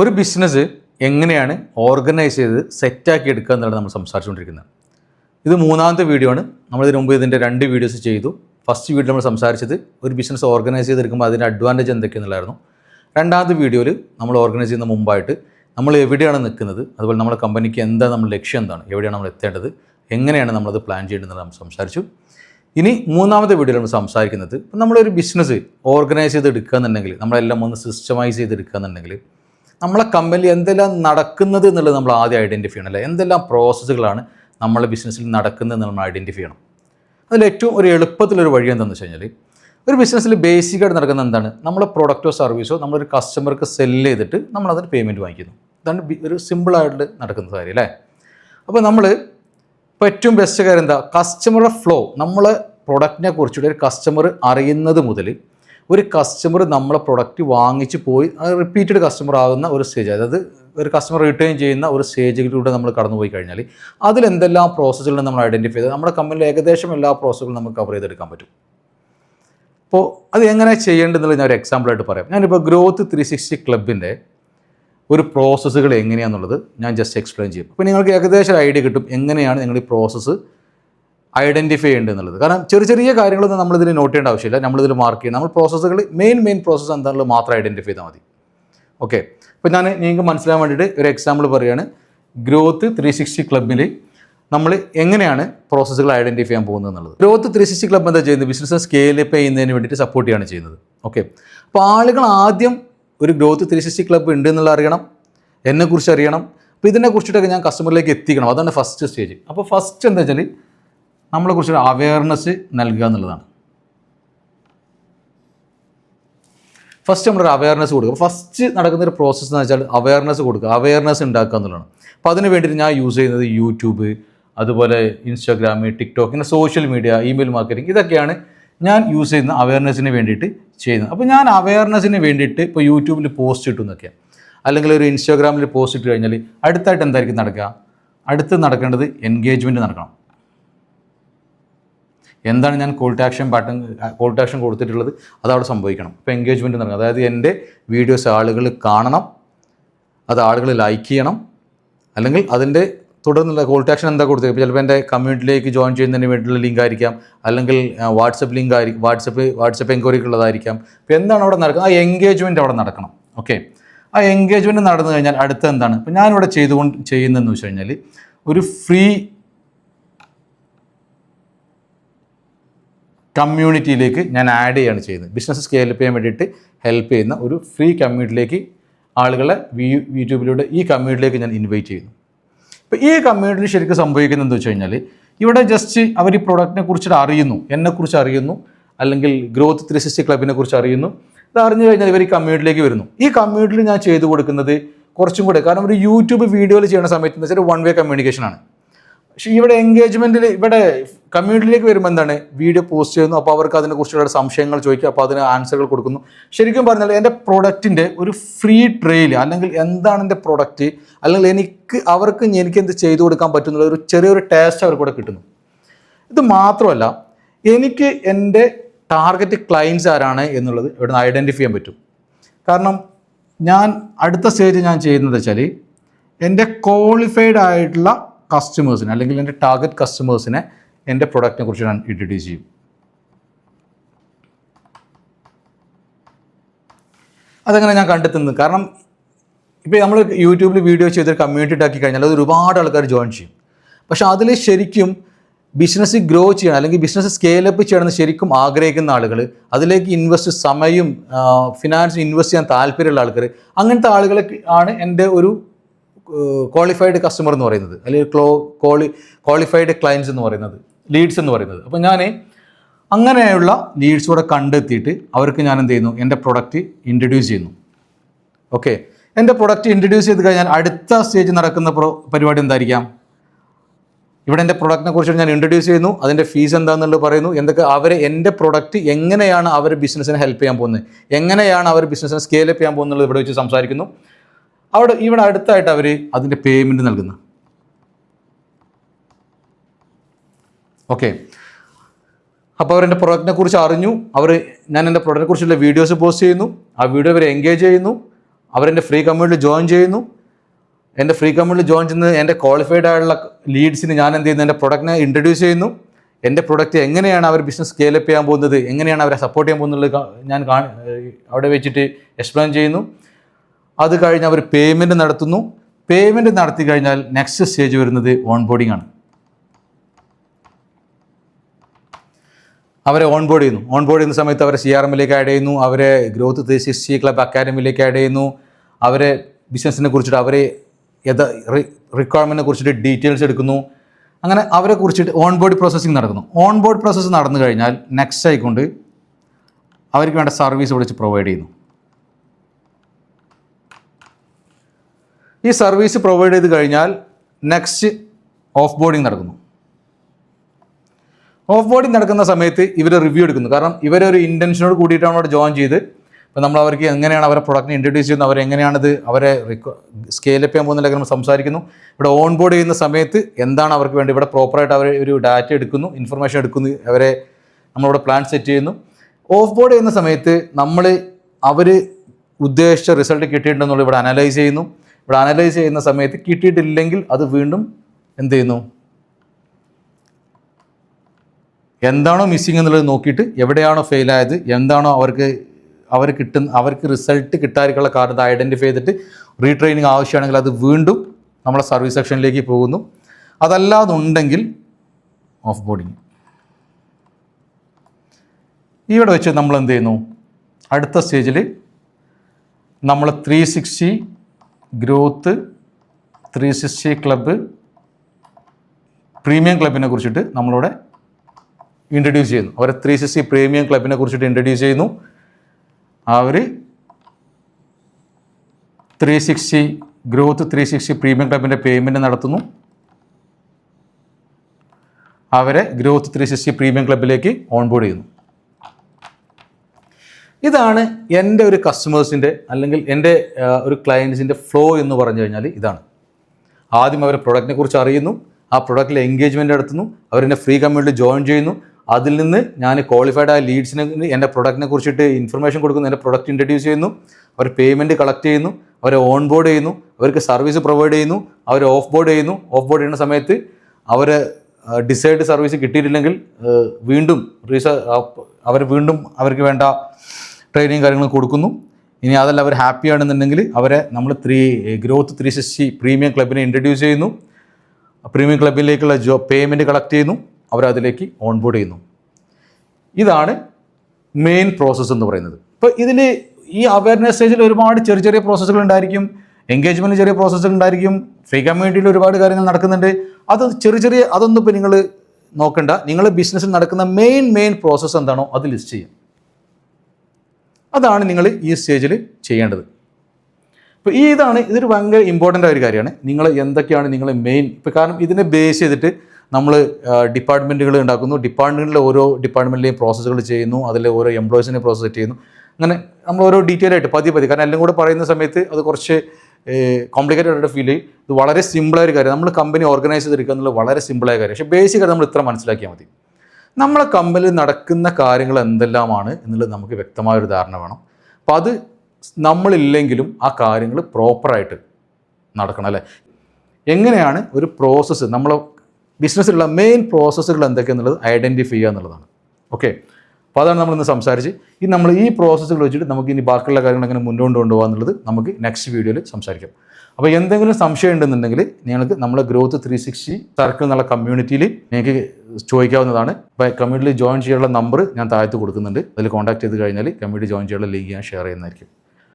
ഒരു ബിസിനസ് എങ്ങനെയാണ് ഓർഗനൈസ് ചെയ്ത് സെറ്റാക്കി എടുക്കുക എന്നുള്ളത് നമ്മൾ സംസാരിച്ചുകൊണ്ടിരിക്കുന്നത്. ഇത് മൂന്നാമത്തെ വീഡിയോ ആണ്. നമ്മൾ ഇതിനു മുമ്പ് ഇതിന്റെ രണ്ട് വീഡിയോസ് ചെയ്തു. ഫസ്റ്റ് വീഡിയോ നമ്മൾ സംസാരിച്ചത് ഒരു ബിസിനസ് ഓർഗനൈസ് ചെയ്തെടുക്കുമ്പോൾ അതിന്റെ അഡ്വാന്റേജ് എന്തൊക്കെയെന്നുള്ളായിരുന്നു രണ്ടാമത്തെ വീഡിയോയിൽ നമ്മൾ ഓർഗനൈസ് ചെയ്യുന്ന മുമ്പായിട്ട് നമ്മൾ എവിടെയാണ് നിൽക്കുന്നത്? അതുപോലെ നമ്മുടെ കമ്പനിക്ക് എന്താ നമ്മുടെ ലക്ഷ്യം എന്താണ്? എവിടെയാണ് നമ്മൾ എത്തേണ്ടത്? എങ്ങനെയാണ് നമ്മളത് പ്ലാൻ ചെയ്യേണ്ടതെന്ന് നമ്മൾ സംസാരിച്ചു. ഇനി മൂന്നാമത്തെ വീഡിയോയിൽ നമ്മൾ സംസാരിക്കുന്നത് നമ്മളൊരു ബിസിനസ് ഓർഗനൈസ് ചെയ്ത് എടുക്കുക എന്നുണ്ടെങ്കിൽ നമ്മളെല്ലാം ഒന്ന് സിസ്റ്റമൈസ് ചെയ്തെടുക്കുക എന്നുണ്ടെങ്കിൽ നമ്മളെ കമ്പനിയിൽ എന്തെല്ലാം നടക്കുന്നത് എന്നുള്ളത് നമ്മൾ ആദ്യം ഐഡന്റിഫൈ ചെയ്യണം അല്ലേ? എന്തെല്ലാം പ്രോസസ്സുകളാണ് നമ്മളെ ബിസിനസ്സിൽ നടക്കുന്നത് നമ്മൾ ഐഡന്റിഫൈ ചെയ്യണം. അതിൽ ഏറ്റവും ഒരു എളുപ്പത്തിലൊരു വഴി എന്താണെന്ന് വെച്ച് കഴിഞ്ഞാൽ ഒരു ബിസിനസ്സിൽ ബേസിക്കായിട്ട് നടക്കുന്ന എന്താണ്? നമ്മളെ പ്രൊഡക്റ്റോ സർവീസോ നമ്മളൊരു കസ്റ്റമർക്ക് സെല്ല് ചെയ്തിട്ട് നമ്മളതിന് പേയ്മെന്റ് വാങ്ങിക്കുന്നു. ഇതാണ് ഒരു സിമ്പിളായിട്ട് നടക്കുന്ന കാര്യം അല്ലേ? അപ്പോൾ നമ്മൾ ഇപ്പോൾ ഏറ്റവും ബെസ്റ്റ് കാര്യം എന്താ? കസ്റ്റമറുടെ ഫ്ലോ നമ്മളെ പ്രൊഡക്റ്റിനെ കുറിച്ചുള്ള ഒരു കസ്റ്റമർ അറിയുന്നത് മുതൽ ഒരു കസ്റ്റമർ നമ്മളെ പ്രൊഡക്റ്റ് വാങ്ങിച്ച് പോയി റിപ്പീറ്റഡ് കസ്റ്റമർ ആകുന്ന ഒരു സ്റ്റേജ് അതായത് ഒരു കസ്റ്റമർ റിട്ടേൺ ചെയ്യുന്ന ഒരു സ്റ്റേജിലൂടെ നമ്മൾ കടന്നു പോയി കഴിഞ്ഞാൽ അതിൽ എന്തെല്ലാം പ്രോസസ്സുകൾ നമ്മൾ ഐഡന്റിഫൈ ചെയ്ത് നമ്മുടെ കമ്പനിയിൽ ഏകദേശം എല്ലാ പ്രോസസ്സുകളും നമുക്ക് കവർ ചെയ്തെടുക്കാൻ പറ്റും. അപ്പോൾ അത് എങ്ങനെ ചെയ്യേണ്ടതെന്നുള്ളത് ഞാൻ ഒരു എക്സാമ്പിളായിട്ട് പറയാം. ഞാനിപ്പോൾ ഗ്രോത്ത് ത്രീ സിക്സ്റ്റി ക്ലബിന്റെ ഒരു പ്രോസസ്സുകൾ എങ്ങനെയാണെന്നുള്ളത് ഞാൻ ജസ്റ്റ് എക്സ്പ്ലെയിൻ ചെയ്യും. അപ്പോൾ നിങ്ങൾക്ക് ഏകദേശം ഒരു ഐഡിയ കിട്ടും എങ്ങനെയാണ് നിങ്ങൾ ഈ പ്രോസസ്സ് ഐഡന്റിഫൈ ചെയ്യേണ്ടത് എന്നുള്ളത് കാരണം ചെറിയ ചെറിയ കാര്യങ്ങളൊന്നും നമ്മളിതിൽ നോട്ട് ചെയ്യേണ്ട ആവശ്യമില്ല. നമ്മളിതിൽ മാർക്ക് ചെയ്യണം. നമ്മൾ പ്രോസസ്സുകൾ മെയിൻ മെയിൻ പ്രോസസ്സ് എന്താണെന്നുള്ളത് മാത്രം ഐഡന്റിഫൈ ചെയ്താൽ മതി. ഓക്കെ അപ്പോൾ ഞാൻ നിങ്ങൾക്ക് മനസ്സിലാൻ വേണ്ടിയിട്ട് ഒരു എക്സാമ്പിൾ പറയുകയാണ് ഗ്രോത്ത് ത്രീ സിക്സ്റ്റി ക്ലബിൽ നമ്മൾ എങ്ങനെയാണ് പ്രോസസ്സുകൾ ഐഡന്റിഫൈ ചെയ്യാൻ പോകുന്നത് എന്നുള്ളത്. ഗ്രോത്ത് ത്രീ സിക്സ്റ്റി ക്ലബ് എന്താ ചെയ്യുന്നത്? ബിസിനസ് സ്കെയിൽ അപ്പ് ചെയ്യുന്നതിന് വേണ്ടിയിട്ട് സപ്പോർട്ട് ചെയ്യാണ് ചെയ്യുന്നത്. ഓക്കെ അപ്പോൾ ആളുകൾ ആദ്യം ഒരു ഗ്രോത്ത് ത്രീ സിക്സ്റ്റി ക്ലബ്ബ് ഉണ്ട് എന്നുള്ള അറിയണം. എന്നെക്കുറിച്ച് അറിയണം. അപ്പോൾ ഇതിനെ കുറിച്ചിട്ടൊക്കെ ഞാൻ കസ്റ്റമറിലേക്ക് എത്തിക്കണം. അതാണ് ഫസ്റ്റ് സ്റ്റേജ് അപ്പോൾ ഫസ്റ്റ് എന്താ വെച്ചാൽ നമ്മളെക്കുറിച്ചൊരു അവയർനെസ് നൽകുക എന്നുള്ളതാണ്. ഫസ്റ്റ് നമ്മളൊരു അവയർനെസ് കൊടുക്കുക. ഫസ്റ്റ് നടക്കുന്ന ഒരു പ്രോസസ്സ് എന്ന് വെച്ചാൽ അവയർനെസ് കൊടുക്കുക. അവയർനെസ് ഉണ്ടാക്കുക എന്നുള്ളതാണ്. അപ്പോൾ അതിന് വേണ്ടിയിട്ട് ഞാൻ യൂസ് ചെയ്യുന്നത് യൂട്യൂബ് അതുപോലെ ഇൻസ്റ്റാഗ്രാം ടിക്ടോക്ക് ഇങ്ങനെ സോഷ്യൽ മീഡിയ ഇമെയിൽ മാർക്കറ്റിംഗ് ഇതൊക്കെയാണ് ഞാൻ യൂസ് ചെയ്യുന്ന അവയർനെസ്സിന് വേണ്ടിയിട്ട് ചെയ്യുന്നത്. അപ്പോൾ ഞാൻ അവയർനെസ്സിന് വേണ്ടിയിട്ട് ഇപ്പോൾ യൂട്യൂബിൽ പോസ്റ്റ് ഇട്ടു എന്നൊക്കെ അല്ലെങ്കിൽ ഒരു ഇൻസ്റ്റാഗ്രാമിൽ പോസ്റ്റ് ഇട്ട് കഴിഞ്ഞാൽ അടുത്തായിട്ട് എന്തായിരിക്കും നടക്കുക? അടുത്ത് നടക്കേണ്ടത് എൻഗേജ്മെന്റ് നടക്കണം. എന്താണ് ഞാൻ call to action button call to action കൊടുത്തിട്ടുള്ളത്? അത് അവിടെ സംഭവിക്കണം ഇപ്പോൾ എൻഗേജ്മെന്റ് നടക്കണം അതായത് എന്റെ വീഡിയോസ് ആളുകൾ കാണണം അത് ആളുകൾ ലൈക്ക് ചെയ്യണം അല്ലെങ്കിൽ അതിന്റെ തുടർന്നുള്ള കോൾ ടു ആക്ഷൻ എന്താ കൊടുത്തത്? ചിലപ്പോൾ എന്റെ കമ്മ്യൂണിറ്റിയിലേക്ക് ജോയിൻ ചെയ്യുന്നതിന് വേണ്ടിയിട്ടുള്ള ലിങ്ക് ആയിരിക്കാം അല്ലെങ്കിൽ വാട്സപ്പ് ലിങ്ക് ആയിരിക്കും വാട്സപ്പ് വാട്സപ്പ് എൻക്വയറിക്കുള്ളതായിരിക്കാം ഇപ്പോൾ എന്താണ് അവിടെ നടക്കുന്നത്? ആ എൻഗേജ്മെന്റ് അവിടെ നടക്കണം. ഓക്കെ ആ എൻഗേജ്മെന്റ് നടന്നു കഴിഞ്ഞാൽ അടുത്ത എന്താണ്? ഇപ്പോൾ ഞാനിവിടെ ചെയ്തുകൊണ്ട് ചെയ്യുന്നതെന്ന് വെച്ച് കഴിഞ്ഞാൽ ഒരു ഫ്രീ കമ്മ്യൂണിറ്റിയിലേക്ക് ഞാൻ ആഡ് ചെയ്യുകയാണ് ചെയ്യുന്നത്. ബിസിനസ് സ്കെയിൽ ചെയ്യാൻ വേണ്ടിയിട്ട് ഹെൽപ്പ് ചെയ്യുന്ന ഒരു ഫ്രീ കമ്മ്യൂണിറ്റിയിലേക്ക് ആളുകളെ യൂട്യൂബിലൂടെ ഈ കമ്മ്യൂണിറ്റിയിലേക്ക് ഞാൻ ഇൻവൈറ്റ് ചെയ്യുന്നു. ഇപ്പോൾ ഈ കമ്മ്യൂണിറ്റി ശരിക്കും സംഭവിക്കുന്നത് എന്താ വെച്ച് കഴിഞ്ഞാൽ ഇവിടെ ജസ്റ്റ് അവർ ഈ പ്രൊഡക്റ്റിനെ കുറിച്ചിട്ട് അറിയുന്നു എന്നെക്കുറിച്ച് അറിയുന്നു അല്ലെങ്കിൽ ഗ്രോത്ത് ത്രീ സിക്സ്റ്റി ക്ലബിനെ കുറിച്ച് അറിയുന്നു. ഇത് അറിഞ്ഞു കഴിഞ്ഞാൽ ഇവർ ഈ കമ്മ്യൂണിറ്റിയിലേക്ക് വരുന്നു. ഈ കമ്മ്യൂണിറ്റിയിൽ ഞാൻ ചെയ്തു കൊടുക്കുന്നത് കുറച്ചും കൂടെ കാരണം ഒരു യൂട്യൂബ് വീഡിയോയിൽ ചെയ്യുന്ന സമയത്ത് എന്ന് വെച്ചാൽ വൺ വേ കമ്മ്യൂണിക്കേഷനാണ് പക്ഷേ ഇവിടെ എൻഗേജ്മെന്റിൽ ഇവിടെ കമ്മ്യൂണിറ്റിയിലേക്ക് വരുമ്പോൾ എന്താണ്? വീഡിയോ പോസ്റ്റ് ചെയ്യുന്നു. അപ്പോൾ അവർക്ക് അതിനെക്കുറിച്ചുള്ള സംശയങ്ങൾ ചോദിക്കും. അപ്പോൾ അതിന് ആൻസറുകൾ കൊടുക്കുന്നു. ശരിക്കും പറഞ്ഞാൽ എന്റെ പ്രൊഡക്റ്റിന്റെ ഒരു ഫ്രീ ട്രെയിൽ അല്ലെങ്കിൽ എന്താണ് എന്റെ പ്രൊഡക്റ്റ് അല്ലെങ്കിൽ എനിക്ക് അവർക്ക് എനിക്ക് എന്ത് ചെയ്തു കൊടുക്കാൻ പറ്റുന്ന ഒരു ചെറിയൊരു ടേസ്റ്റ് അവർക്ക് കൂടെ കിട്ടുന്നു. ഇത് മാത്രമല്ല എനിക്ക് എന്റെ ടാർഗറ്റ് ക്ലയൻസ് ആരാണ് എന്നുള്ളത് ഇവിടെ നിന്ന് ഐഡന്റിഫൈ ചെയ്യാൻ പറ്റും. കാരണം ഞാൻ അടുത്ത സ്റ്റേജ് ഞാൻ ചെയ്യുന്നത് വെച്ചാൽ എന്റെ ക്വാളിഫൈഡ് ആയിട്ടുള്ള കസ്റ്റമേഴ്സിനെ അല്ലെങ്കിൽ എന്റെ ടാർഗറ്റ് കസ്റ്റമേഴ്സിനെ എന്റെ പ്രൊഡക്റ്റിനെ കുറിച്ച് ഞാൻ ഇൻട്രൊഡ്യൂസ് ചെയ്യും. അതങ്ങനെ ഞാൻ കണ്ടെത്തുന്നത്? കാരണം ഇപ്പോൾ നമ്മൾ യൂട്യൂബിൽ വീഡിയോ ചെയ്തൊരു കമ്മ്യൂണിറ്റി ആക്കി കഴിഞ്ഞാൽ അത് ഒരുപാട് ആൾക്കാർ ജോയിൻ ചെയ്യും. പക്ഷേ അതിൽ ശരിക്കും ബിസിനസ് ഗ്രോ ചെയ്യണം അല്ലെങ്കിൽ ബിസിനസ് സ്കെയിലപ്പ് ചെയ്യണമെന്ന് ശരിക്കും ആഗ്രഹിക്കുന്ന ആളുകൾ അതിലേക്ക് ഇൻവെസ്റ്റ് സമയം ഫിനാൻസ് ഇൻവെസ്റ്റ് ചെയ്യാൻ താല്പര്യമുള്ള ആൾക്കാർ അങ്ങനത്തെ ആളുകളെ ആണ് എന്റെ ഒരു ക്വാളിഫൈഡ് കസ്റ്റമർ എന്ന് പറയുന്നത്. അല്ലെങ്കിൽ ക്ലോ ക്വാളി ക്വാളിഫൈഡ് ക്ലയൻസ് എന്ന് പറയുന്നത്. ലീഡ്സ് എന്ന് പറയുന്നത്. അപ്പോൾ ഞാൻ അങ്ങനെയുള്ള ലീഡ്സ് കൂടെ കണ്ടെത്തിയിട്ട് അവർക്ക് ഞാൻ എന്ത് ചെയ്യുന്നു? എന്റെ പ്രൊഡക്റ്റ് ഇൻട്രൊഡ്യൂസ് ചെയ്യുന്നു. ഓക്കെ എന്റെ പ്രൊഡക്റ്റ് ഇൻട്രൊഡ്യൂസ് ചെയ്ത് കഴിഞ്ഞാൽ അടുത്ത സ്റ്റേജ് നടക്കുന്ന പ്രോ പരിപാടി എന്തായിരിക്കാം? ഇവിടെ എന്റെ പ്രൊഡക്റ്റിനെ കുറിച്ച് ഞാൻ ഇൻട്രൊഡ്യൂസ് ചെയ്യുന്നു. അതിന്റെ ഫീസ് എന്താണെന്നുള്ളത് പറയുന്നു. എന്തൊക്കെ അവർ എന്റെ പ്രൊഡക്റ്റ് എങ്ങനെയാണ് അവർ ബിസിനസ്സിനെ ഹെൽപ്പ് ചെയ്യാൻ പോകുന്നത്? എങ്ങനെയാണ് അവർ ബിസിനസ്സിനെ സ്കെയിൽ അപ്പ് ചെയ്യാൻ പോകുന്നത് ഇവിടെ വെച്ച് സംസാരിക്കുന്നു. അവിടെ ഇവിടെ അടുത്തായിട്ട് അവർ അതിന്റെ പേയ്മെന്റ് നൽകുന്നു. ഓക്കെ അപ്പോൾ അവർ എന്റെ പ്രൊഡക്റ്റിനെ കുറിച്ച് അറിഞ്ഞു. അവർ ഞാൻ എന്റെ പ്രൊഡക്റ്റിനെ കുറിച്ചുള്ള വീഡിയോസ് പോസ്റ്റ് ചെയ്യുന്നു. ആ വീഡിയോ അവർ എൻഗേജ് ചെയ്യുന്നു. അവരെന്റെ ഫ്രീ കമ്മ്യൂണിറ്റി ജോയിൻ ചെയ്യുന്നു. എന്റെ ഫ്രീ കമ്മ്യൂണിറ്റി ജോയിൻ ചെയ്യുന്ന എന്റെ ക്വാളിഫൈഡ് ആയിട്ടുള്ള ലീഡ്സിന് ഞാൻ എന്ത് ചെയ്യുന്നു? എന്റെ പ്രൊഡക്റ്റിനെ ഇൻട്രൊഡ്യൂസ് ചെയ്യുന്നു. എന്റെ പ്രൊഡക്റ്റ് എങ്ങനെയാണ് അവർ ബിസിനസ് സ്കെയിലപ്പ് ചെയ്യാൻ പോകുന്നത്? എങ്ങനെയാണ് അവരെ സപ്പോർട്ട് ചെയ്യാൻ പോകുന്നത്? ഞാൻ അവിടെ വെച്ചിട്ട് എക്സ്പ്ലെയിൻ ചെയ്യുന്നു. അത് കഴിഞ്ഞ് അവർ പേയ്മെന്റ് നടത്തുന്നു. പേയ്മെന്റ് നടത്തി കഴിഞ്ഞാൽ നെക്സ്റ്റ് സ്റ്റേജ് വരുന്നത് ഓൺ ബോർഡിംഗ് ആണ്. അവരെ ഓൺ ബോർഡ് ചെയ്യുന്നു. ഓൺ ബോർഡ് ചെയ്യുന്ന സമയത്ത് അവരെ സി ആർ എമ്മിലേക്ക് ആഡ് ചെയ്യുന്നു. അവരെ ഗ്രോത്ത് ത്രീ സിക്സ്റ്റി ക്ലബ് അക്കാഡമിയിലേക്ക് ആഡ് ചെയ്യുന്നു. അവരെ ബിസിനസ്സിനെ കുറിച്ചിട്ട് അവരെ യഥ റിക്വയർമെന്റിനെ കുറിച്ചിട്ട് ഡീറ്റെയിൽസ് എടുക്കുന്നു. അങ്ങനെ അവരെ കുറിച്ചിട്ട് ഓൺ ബോർഡ് പ്രോസസ്സിങ് നടക്കുന്നു. ഓൺ ബോർഡ് പ്രോസസ്സ് നടന്നു കഴിഞ്ഞാൽ നെക്സ്റ്റ് ആയിക്കൊണ്ട് അവർക്ക് വേണ്ട സർവീസ് വിളിച്ച് പ്രൊവൈഡ് ചെയ്യുന്നു. ഈ സർവീസ് പ്രൊവൈഡ് ചെയ്ത് കഴിഞ്ഞാൽ നെക്സ്റ്റ് ഓഫ് ബോർഡിങ് നടക്കുന്നു. ഓഫ് ബോർഡിങ് നടക്കുന്ന സമയത്ത് ഇവർ റിവ്യൂ എടുക്കുന്നു. കാരണം ഇവരൊരു ഇന്റൻഷനോട് കൂടിയിട്ടാണ് അവിടെ ജോയിൻ ചെയ്ത്. അപ്പോൾ നമ്മൾ അവർക്ക് എങ്ങനെയാണ് അവരെ പ്രൊഡക്റ്റിനെ ഇൻട്രൊഡ്യൂസ് ചെയ്യുന്നത് അവരെങ്ങനെയാണിത് അവരെ സ്കെയിലപ്പ് ചെയ്യാൻ പോകുന്നില്ല നമ്മൾ സംസാരിക്കുന്നു. ഇവിടെ ഓൺ ബോർഡ് ചെയ്യുന്ന സമയത്ത് എന്താണ് അവർക്ക് വേണ്ടി ഇവിടെ പ്രോപ്പറായിട്ട് അവർ ഒരു ഡാറ്റ എടുക്കുന്നു ഇൻഫർമേഷൻ എടുക്കുന്നു അവരെ നമ്മളിവിടെ പ്ലാൻ സെറ്റ് ചെയ്യുന്നു. ഓഫ് ബോർഡ് ചെയ്യുന്ന സമയത്ത് നമ്മൾ അവർ ഉദ്ദേശിച്ച റിസൾട്ട് കിട്ടിയിട്ടുണ്ടെന്നുള്ളത് ഇവിടെ അനലൈസ് ചെയ്യുന്നു. ഇവിടെ അനലൈസ് ചെയ്യുന്ന സമയത്ത് കിട്ടിയിട്ടില്ലെങ്കിൽ അത് വീണ്ടും എന്ത് ചെയ്യുന്നു? എന്താണോ മിസ്സിങ് എന്നുള്ളത് നോക്കിയിട്ട് എവിടെയാണോ ഫെയിൽ ആയത് എന്താണോ അവർക്ക് അവർ കിട്ടുന്ന അവർക്ക് റിസൾട്ട് കിട്ടാതിരിക്കുള്ള കാരണം ഐഡന്റിഫൈ ചെയ്തിട്ട് റീട്രെയിനിങ് ആവശ്യമാണെങ്കിൽ അത് വീണ്ടും നമ്മളെ സർവീസ് സെക്ഷനിലേക്ക് പോകുന്നു. അതല്ലാതുണ്ടെങ്കിൽ ഓഫ് ബോർഡിങ് ഇവിടെ വെച്ച് നമ്മൾ എന്ത് ചെയ്യുന്നു? അടുത്ത സ്റ്റേജിൽ നമ്മൾ three sixty growth three sixty club premium ക്ലബിനെ കുറിച്ചിട്ട് നമ്മളിവിടെ ഇൻട്രൊഡ്യൂസ് ചെയ്യുന്നു. അവരെ ത്രീ സിക്സ്റ്റി പ്രീമിയം ക്ലബിനെ കുറിച്ചിട്ട് ഇൻട്രൊഡ്യൂസ് ചെയ്യുന്നു. അവർ three sixty growth three sixty premium ക്ലബിന്റെ പേയ്മെന്റ് നടത്തുന്നു. അവരെ ഗ്രോത്ത് ത്രീ സിക്സ്റ്റി പ്രീമിയം ക്ലബിലേക്ക് ഓൺബോർഡ് ചെയ്യുന്നു. ഇതാണ് എന്റെ ഒരു കസ്റ്റമേഴ്സിന്റെ അല്ലെങ്കിൽ എന്റെ ഒരു ക്ലയൻസിന്റെ ഫ്ലോ എന്ന് പറഞ്ഞു കഴിഞ്ഞാൽ ഇതാണ്. ആദ്യം അവർ പ്രൊഡക്റ്റിനെ കുറിച്ച് അറിയുന്നു ആ പ്രൊഡക്റ്റിൽ എൻഗേജ്മെന്റ് നടത്തുന്നു അവരെന്നെ ഫ്രീ കമ്മ്യൂണിറ്റി ജോയിൻ ചെയ്യുന്നു. അതിൽ നിന്ന് ഞാൻ ക്വാളിഫൈഡ് ആയ ലീഡ്സിന് എന്റെ പ്രൊഡക്റ്റിനെ കുറിച്ചിട്ട് ഇൻഫർമേഷൻ കൊടുക്കുന്നു എന്റെ പ്രൊഡക്റ്റ് ഇൻട്രൊഡ്യൂസ് ചെയ്യുന്നു. അവർ പേയ്മെന്റ് കളക്ട് ചെയ്യുന്നു അവരെ ഓൺ ബോർഡ് ചെയ്യുന്നു അവർക്ക് സർവീസ് പ്രൊവൈഡ് ചെയ്യുന്നു അവരെ ഓഫ് ബോർഡ് ചെയ്യുന്നു. ഓഫ് ബോർഡ് ചെയ്യുന്ന സമയത്ത് അവർ ഡിസൈഡ് സർവീസ് കിട്ടിയിട്ടില്ലെങ്കിൽ വീണ്ടും റീസ അവർ വീണ്ടും അവർക്ക് വേണ്ട ട്രെയിനിങ് കാര്യങ്ങൾ കൊടുക്കുന്നു. ഇനി അതല്ല അവർ ഹാപ്പി ആണെന്നുണ്ടെങ്കിൽ അവരെ നമ്മൾ three growth three sixty premium ക്ലബിനെ introduce ചെയ്യുന്നു. പ്രീമിയം ക്ലബിലേക്കുള്ള ജോ പേയ്മെന്റ് കളക്ട് ചെയ്യുന്നു. അവരതിലേക്ക് ഓൺബോർഡ് ചെയ്യുന്നു. ഇതാണ് മെയിൻ പ്രോസസ്സ് എന്ന് പറയുന്നത്. ഇപ്പോൾ ഇതിൽ ഈ അവയർനെസ് സ്റ്റേജിൽ ഒരുപാട് ചെറിയ ചെറിയ പ്രോസസ്സുകൾ ഉണ്ടായിരിക്കും. എൻഗേജ്മെന്റ് ചെറിയ പ്രോസസ്സുകൾ ഉണ്ടായിരിക്കും. ഫ്രീ കമ്മ്യൂണിറ്റിയിൽ ഒരുപാട് കാര്യങ്ങൾ നടക്കുന്നുണ്ട്. അത് ചെറിയ ചെറിയ അതൊന്നും ഇപ്പോൾ നിങ്ങൾ നോക്കണ്ട. നിങ്ങൾ ബിസിനസ്സിൽ നടക്കുന്ന മെയിൻ മെയിൻ പ്രോസസ്സ് എന്താണോ അത് ലിസ്റ്റ് ചെയ്യും. അതാണ് നിങ്ങൾ ഈ സ്റ്റേജിൽ ചെയ്യേണ്ടത്. അപ്പോൾ ഈ ഇതാണ് ഇതൊരു ഭയങ്കര ഇമ്പോർട്ടന്റ് ആയ ഒരു കാര്യമാണ്. നിങ്ങൾ എന്തൊക്കെയാണ് നിങ്ങൾ മെയിൻ ഇപ്പോൾ കാരണം ഇതിനെ ബേസ് ചെയ്തിട്ട് നമ്മൾ ഡിപ്പാർട്ട്മെന്റുകൾ ഉണ്ടാക്കുന്നു. ഡിപ്പാർട്ട്മെന്റിലെ ഓരോ ഡിപ്പാർട്ട്മെന്റിലെയും പ്രോസസ്സുകൾ ചെയ്യുന്നു. അതിലെ ഓരോ എംപ്ലോയീസിനെ പ്രോസസ് ചെയ്യുന്നു. അങ്ങനെ നമ്മൾ ഓരോ ഡീറ്റെയിൽ ആയിട്ട് പതിയെ പതി. കാരണം എല്ലാം കൂടെ പറയുന്ന സമയത്ത് അത് കുറച്ച് കോംപ്ലിക്കേറ്റഡ് ആയിട്ട് ഫീൽ ചെയ്യും ഇത് വളരെ സിമ്പിളായ ഒരു കാര്യം. നമ്മൾ കമ്പനി ഓർഗനൈസ് ചെയ്തെടുക്കുക എന്നുള്ളത് വളരെ സിമ്പിളായ കാര്യം. പക്ഷേ ബേസിക്കായിട്ട് നമ്മൾ ഇത്ര മനസ്സിലാക്കിയാൽ മതി. നമ്മളെ കമ്പനിയിൽ നടക്കുന്ന കാര്യങ്ങൾ എന്തെല്ലാമാണ് എന്നുള്ളത് നമുക്ക് വ്യക്തമായ ഒരു ധാരണ വേണം. അപ്പം അത് നമ്മളില്ലെങ്കിലും ആ കാര്യങ്ങൾ പ്രോപ്പറായിട്ട് നടക്കണം അല്ലേ? എങ്ങനെയാണ് ഒരു പ്രോസസ്സ് നമ്മൾ ബിസിനസ്സിലുള്ള മെയിൻ പ്രോസസ്സുകൾ എന്തൊക്കെയെന്നുള്ളത് ഐഡന്റിഫൈ ചെയ്യുക എന്നുള്ളതാണ്. ഓക്കെ അപ്പോൾ അതാണ് നമ്മളിന്ന് സംസാരിച്ച്. ഈ നമ്മൾ ഈ പ്രോസസ്സുകൾ വെച്ചിട്ട് നമുക്ക് ഇനി ബാക്കിയുള്ള കാര്യങ്ങൾ എങ്ങനെ മുന്നോട്ട് കൊണ്ടുപോകുക എന്നുള്ളത് നമുക്ക് നെക്സ്റ്റ് വീഡിയോയിൽ സംസാരിക്കാം. അപ്പോൾ എന്തെങ്കിലും സംശയം ഉണ്ടെന്നുണ്ടെങ്കിൽ നിങ്ങൾക്ക് നമ്മളെ ഗ്രോത്ത് ത്രീ സിക്സ്റ്റി സർക്കിൾ എന്നുള്ള കമ്മ്യൂണിറ്റിയിൽ നിങ്ങൾക്ക് ചോദിക്കാവുന്നതാണ്. അപ്പോൾ കമ്മ്യൂണിറ്റിയിൽ ജോയിൻ ചെയ്യാനുള്ള നമ്പർ ഞാൻ താഴത്ത് കൊടുക്കുന്നുണ്ട്. അതിൽ കോൺടാക്ട് ചെയ്ത് കഴിഞ്ഞാൽ കമ്മ്യൂണിറ്റി ജോയിൻ ചെയ്യാനുള്ള ലിങ്ക് ഞാൻ ഷെയർ ചെയ്യുന്നതായിരിക്കും.